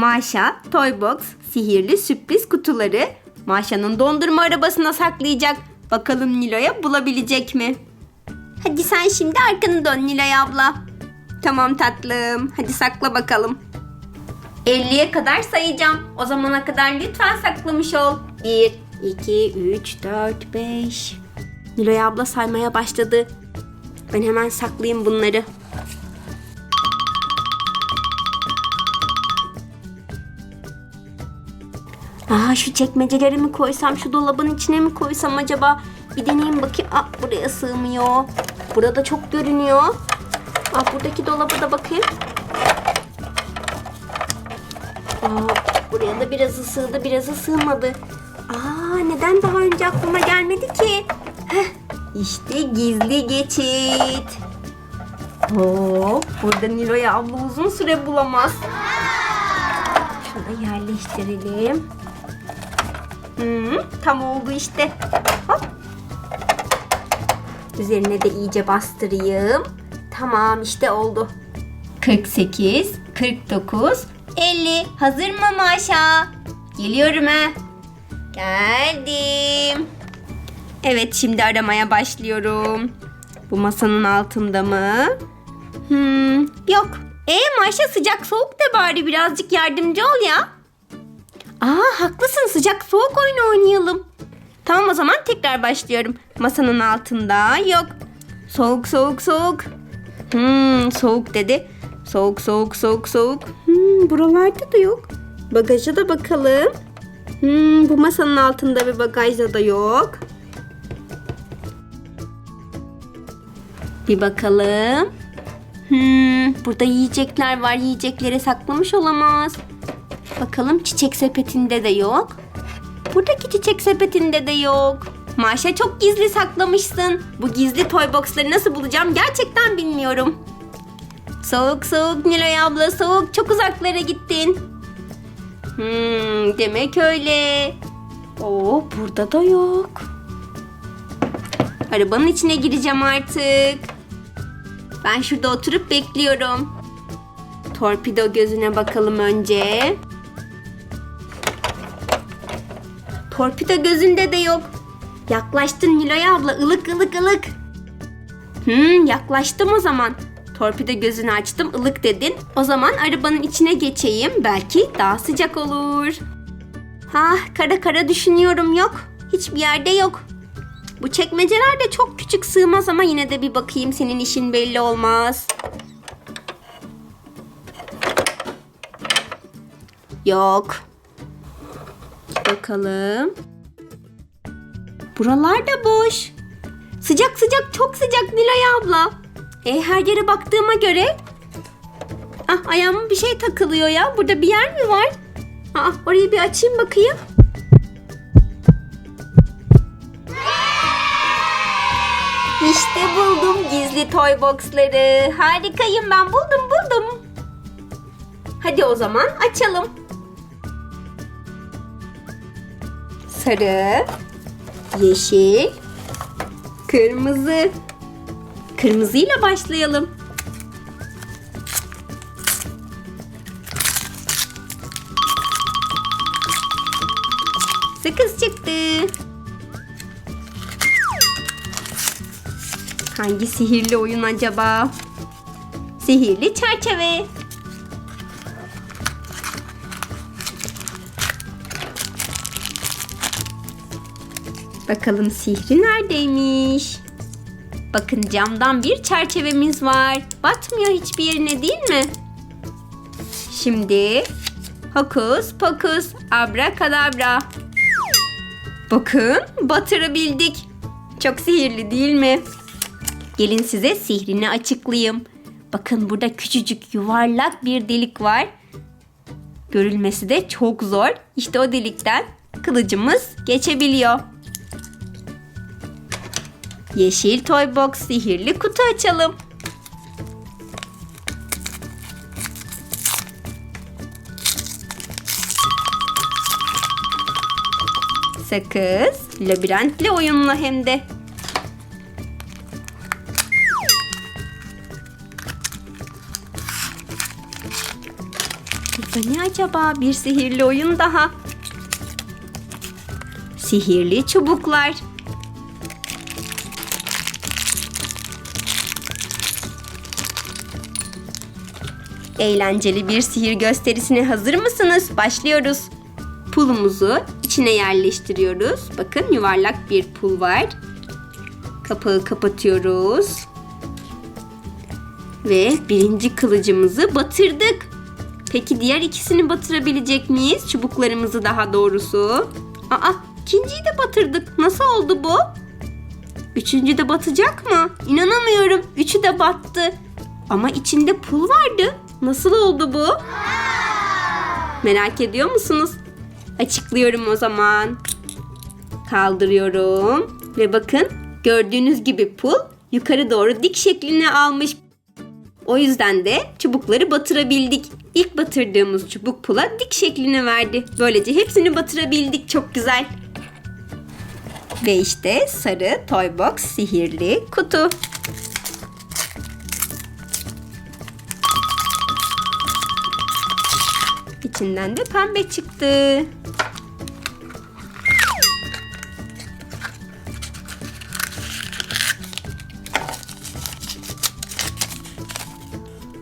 Maşa, Toybox, sihirli sürpriz kutuları Maşa'nın dondurma arabasına saklayacak. Bakalım Nilo'ya bulabilecek mi? Hadi sen şimdi arkanı dön Nilay abla. Tamam tatlım. Hadi sakla bakalım. 50'ye kadar sayacağım. O zamana kadar lütfen saklamış ol. 1, 2, 3, 4, 5. Nilay abla saymaya başladı. Ben hemen saklayayım bunları. Aa şu çekmeceleri mi koysam, şu dolabın içine mi koysam acaba? Bir deneyeyim bakayım. Aa buraya sığmıyor. Burada çok görünüyor. Aa buradaki dolaba da bakayım. Aa buraya da birazı sığdı, birazı sığmadı. Aa neden daha önce aklıma gelmedi ki? Heh, işte gizli geçit. Hop burada Nilo'ya abla uzun süre bulamaz. Şunu yerleştirelim. Hmm, tam oldu işte. Hop. Üzerine de iyice bastırayım. Tamam işte oldu. 48, 49, 50. Hazır mı Maşa? Geliyorum ha. Geldim. Evet şimdi aramaya başlıyorum. Bu masanın altında mı? Hmm, yok. E Maşa sıcak soğuk de bari birazcık yardımcı ol ya. Aa haklısın sıcak soğuk oyunu oynayalım. Tamam o zaman tekrar başlıyorum. Masanın altında yok. Soğuk soğuk soğuk. Hmm, soğuk dedi. Soğuk soğuk soğuk soğuk. Hmm, buralarda da yok. Bagaja da bakalım. Hmm, bu masanın altında ve bagajda da yok. Bir bakalım. Hmm, burada yiyecekler var. Yiyecekleri saklamış olamaz. Bakalım çiçek sepetinde de yok. Buradaki çiçek sepetinde de yok. Maşa çok gizli saklamışsın. Bu gizli toy boxları nasıl bulacağım gerçekten bilmiyorum. Soğuk soğuk Nilay abla soğuk çok uzaklara gittin. Hmm, demek öyle. Oo burada da yok. Arabanın içine gireceğim artık. Ben şurada oturup bekliyorum. Torpido gözüne bakalım önce. Torpido gözünde de yok. Yaklaştın Nilay abla ılık ılık ılık. Hmm yaklaştım o zaman. Torpido gözünü açtım ılık dedin. O zaman arabanın içine geçeyim. Belki daha sıcak olur. Ha kara kara düşünüyorum yok. Hiçbir yerde yok. Bu çekmeceler de çok küçük sığmaz ama yine de bir bakayım senin işin belli olmaz. Yok. Bakalım. Buralar da boş. Sıcak sıcak çok sıcak Nilay abla. E her yere baktığıma göre. Ah ayağıma bir şey takılıyor ya. Burada bir yer mi var? Ah orayı bir açayım bakayım. İşte buldum gizli toy boxları. Harikayım ben buldum buldum. Hadi o zaman açalım. Sarı, yeşil, kırmızı. Kırmızıyla başlayalım. Sakız çıktı. Hangi sihirli oyun acaba? Sihirli çerçeve. Bakalım sihri neredeymiş? Bakın camdan bir çerçevemiz var. Batmıyor hiçbir yerine değil mi? Şimdi hokus pokus abrakadabra. Bakın batırabildik. Çok sihirli değil mi? Gelin size sihrini açıklayayım. Bakın burada küçücük yuvarlak bir delik var. Görülmesi de çok zor. İşte o delikten kılıcımız geçebiliyor. Yeşil Toy Box sihirli kutu açalım. Sakız, labirentli oyunla hem de. Burada Bu ne acaba? Bir sihirli oyun daha. Sihirli çubuklar. Eğlenceli bir sihir gösterisine hazır mısınız? Başlıyoruz. Pulumuzu içine yerleştiriyoruz. Bakın yuvarlak bir pul var. Kapağı kapatıyoruz. Ve birinci kılıcımızı batırdık. Peki diğer ikisini batırabilecek miyiz? Çubuklarımızı daha doğrusu. Aa, ikinciyi de batırdık. Nasıl oldu bu? Üçüncü de batacak mı? İnanamıyorum. Üçü de battı. Ama içinde pul vardı. Nasıl oldu bu? Merak ediyor musunuz? Açıklıyorum o zaman. Kaldırıyorum. Ve bakın gördüğünüz gibi pul yukarı doğru dik şeklini almış. O yüzden de çubukları batırabildik. İlk batırdığımız çubuk pula dik şeklini verdi. Böylece hepsini batırabildik. Çok güzel. Ve işte sarı Toy Box sihirli kutu. İçinden de pembe çıktı.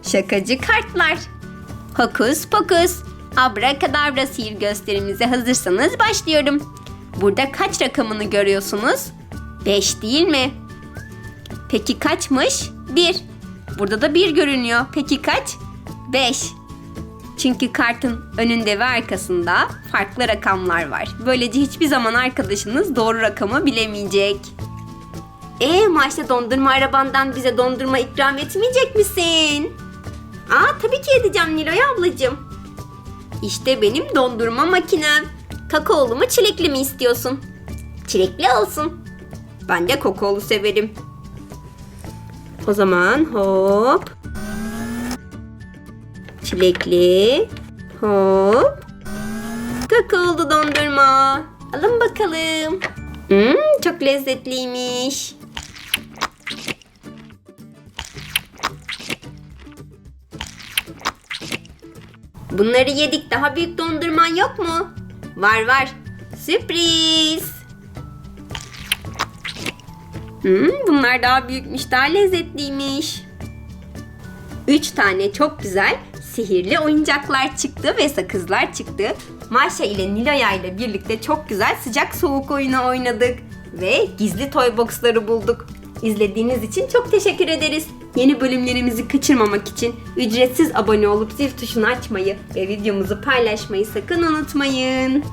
Şakacı kartlar. Hokus pokus. Abrakadabra sihir gösterimize hazırsanız başlıyorum. Burada kaç rakamını görüyorsunuz? 5 değil mi? Peki kaçmış? 1. Burada da 1 görünüyor. Peki kaç? 5. Çünkü kartın önünde ve arkasında farklı rakamlar var. Böylece hiçbir zaman arkadaşınız doğru rakamı bilemeyecek. E maçta dondurma arabandan bize dondurma ikram etmeyecek misin? Aa tabii ki edeceğim Niloy ablacığım. İşte benim dondurma makinem. Kakaolu mu çilekli mi istiyorsun? Çilekli olsun. Ben de kakaolu severim. O zaman hop. Çilekli. Hop. Kakaolu dondurma. Alın bakalım. Hmm, çok lezzetliymiş. Bunları yedik. Daha büyük dondurman yok mu? Var var. Sürpriz. Hmm, bunlar daha büyükmüş, daha lezzetliymiş. Üç tane çok güzel sihirli oyuncaklar çıktı ve sakızlar çıktı. Maşa ile Niloya ile birlikte çok güzel sıcak soğuk oyunu oynadık. Ve gizli toy boxları bulduk. İzlediğiniz için çok teşekkür ederiz. Yeni bölümlerimizi kaçırmamak için ücretsiz abone olup zil tuşunu açmayı ve videomuzu paylaşmayı sakın unutmayın.